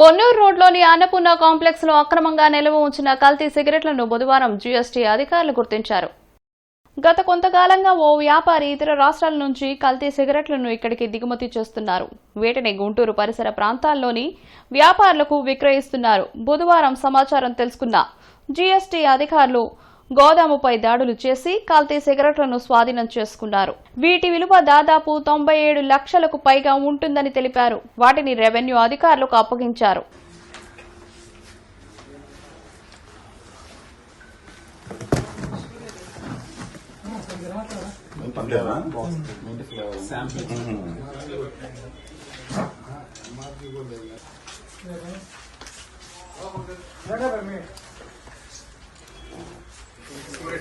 పొన్నూరు రోడ్లోని అన్నపూర్ణ కాంప్లెక్స్లో అక్రమంగా నిల్వ ఉంచిన కల్తీ సిగరెట్లను బుధవారం జీఎస్టీ అధికారులు గుర్తించారు. గత కొంతకాలంగా ఓ వ్యాపారి ఇతర రాష్ట్రాల నుంచి కల్తీ సిగరెట్లను ఇక్కడికి దిగుమతి చేస్తున్నారు. వీటిని గుంటూరు పరిసర ప్రాంతాల్లోని వ్యాపారులకు విక్రయిస్తున్నారు. బుధవారం సమాచారం తెలుసుకున్న జీఎస్టీ అధికారులు గోదాముపై దాడులు చేసి కల్తీ సిగరెట్లను స్వాధీనం చేసుకున్నారు. వీటి విలువ దాదాపు తొంభై ఏడు లక్షలకు పైగా ఉంటుందని తెలిపారు. వాటిని రెవెన్యూ అధికారులకు అప్పగించారు. లాస్ట్